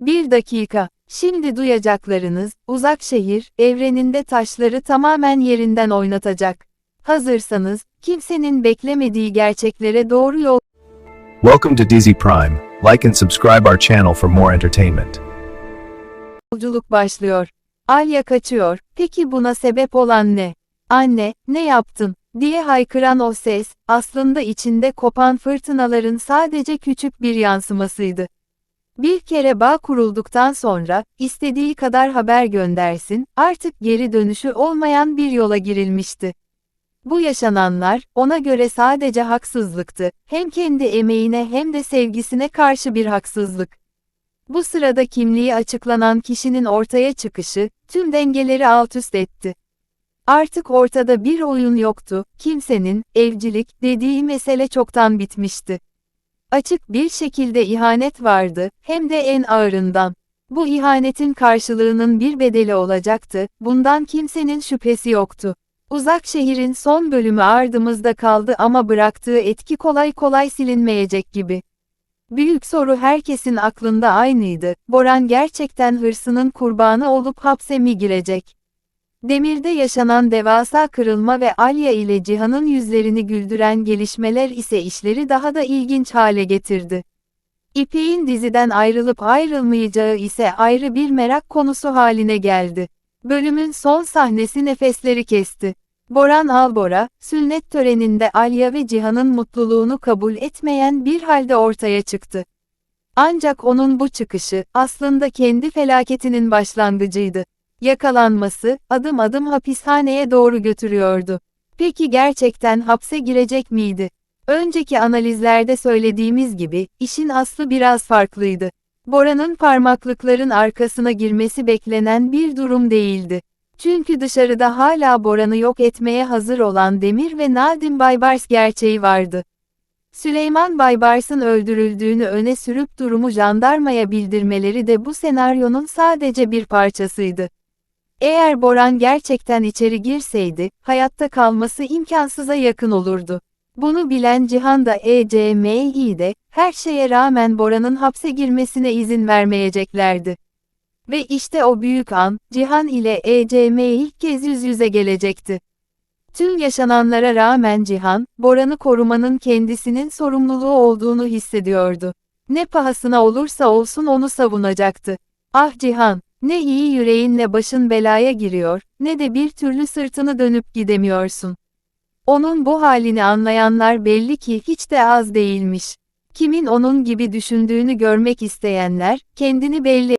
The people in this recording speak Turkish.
Bir dakika. Şimdi duyacaklarınız, uzak şehir, evreninde taşları tamamen yerinden oynatacak. Hazırsanız, kimsenin beklemediği gerçeklere doğru yol Welcome to Dizzy Prime. Like and subscribe our channel for more entertainment. yolculuk başlıyor. Alya kaçıyor. Peki buna sebep olan ne? Anne, ne yaptın? diye haykıran o ses, aslında içinde kopan fırtınaların sadece küçük bir yansımasıydı. Bir kere bağ kurulduktan sonra, istediği kadar haber göndersin, artık geri dönüşü olmayan bir yola girilmişti. Bu yaşananlar, ona göre sadece haksızlıktı, hem kendi emeğine hem de sevgisine karşı bir haksızlık. Bu sırada kimliği açıklanan kişinin ortaya çıkışı, tüm dengeleri alt üst etti. Artık ortada bir oyun yoktu, kimsenin, evcilik, dediği mesele çoktan bitmişti. Açık bir şekilde ihanet vardı, hem de en ağırından. Bu ihanetin karşılığının bir bedeli olacaktı, bundan kimsenin şüphesi yoktu. Uzak şehrin son bölümü ardımızda kaldı ama bıraktığı etki kolay kolay silinmeyecek gibi. Büyük soru herkesin aklında aynıydı, Boran gerçekten hırsının kurbanı olup hapse mi girecek? Demirde yaşanan devasa kırılma ve Alya ile Cihan'ın yüzlerini güldüren gelişmeler ise işleri daha da ilginç hale getirdi. İpek'in diziden ayrılıp ayrılmayacağı ise ayrı bir merak konusu haline geldi. Bölümün son sahnesi nefesleri kesti. Boran Albora, sünnet töreninde Alya ve Cihan'ın mutluluğunu kabul etmeyen bir halde ortaya çıktı. Ancak onun bu çıkışı, aslında kendi felaketinin başlangıcıydı. Yakalanması, adım adım hapishaneye doğru götürüyordu. Peki gerçekten hapse girecek miydi? Önceki analizlerde söylediğimiz gibi, işin aslı biraz farklıydı. Bora'nın parmaklıkların arkasına girmesi beklenen bir durum değildi. Çünkü dışarıda hala Boran'ı yok etmeye hazır olan Demir ve Nadim Baybars gerçeği vardı. Süleyman Baybars'ın öldürüldüğünü öne sürüp durumu jandarmaya bildirmeleri de bu senaryonun sadece bir parçasıydı. Eğer Boran gerçekten içeri girseydi, hayatta kalması imkansıza yakın olurdu. Bunu bilen Cihan da ECMİ'de, her şeye rağmen Bora'nın hapse girmesine izin vermeyeceklerdi. Ve işte o büyük an, Cihan ile ECM ilk kez yüz yüze gelecekti. Tüm yaşananlara rağmen Cihan, Boran'ı korumanın kendisinin sorumluluğu olduğunu hissediyordu. Ne pahasına olursa olsun onu savunacaktı. Ah Cihan, ne iyi yüreğinle başın belaya giriyor, ne de bir türlü sırtını dönüp gidemiyorsun. Onun bu halini anlayanlar belli ki hiç de az değilmiş. Kimin onun gibi düşündüğünü görmek isteyenler, kendini belli